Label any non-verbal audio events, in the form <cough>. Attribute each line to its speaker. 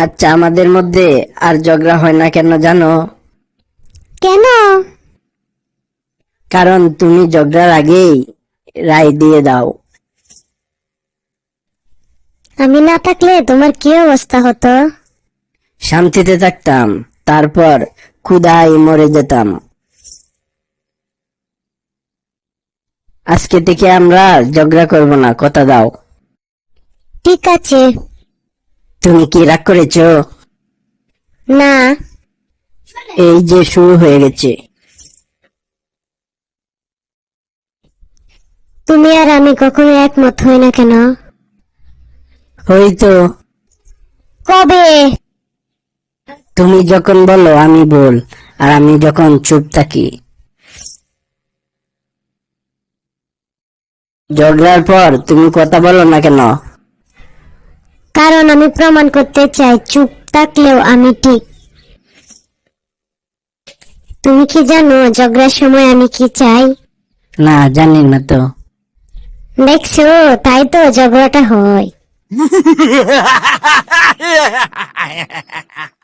Speaker 1: আচ্ছা আমাদের মধ্যে আর ঝগড়া হয় না কেন জানো?
Speaker 2: কেন?
Speaker 1: কারণ তুমি ঝগড়ার আগেই রায় দিয়ে দাও।
Speaker 2: আমি না থাকলে তোমার কি অবস্থা হতো?
Speaker 1: শান্তিতে থাকতাম তারপর ক্ষুদায় মরে যেতাম। আজকে থেকে আমরা ঝগড়া করব না কথা দাও।
Speaker 2: ঠিক আছে।
Speaker 1: তুমি কি রাগ করেছ?
Speaker 2: না।
Speaker 1: এই যে শুরু হয়ে গেছে।
Speaker 2: তুমি আর আমি কখনো একমত হই না কেন?
Speaker 1: হয়তো
Speaker 2: কবে?
Speaker 1: তুমি যখন বলো আমি বল আর আমি যখন চুপ থাকি। ঝগড়ার পর তুমি কথা বলো না কেন?
Speaker 2: আমি প্রমাণ করতে চাই চুপ থাকলেও আমি ঠিক। তুমি কি জানো ঝগড়ার সময় আমি কি চাই?
Speaker 1: না জানি না তো
Speaker 2: দেখছ তাই তো ঝগড়াটা হয়। <laughs>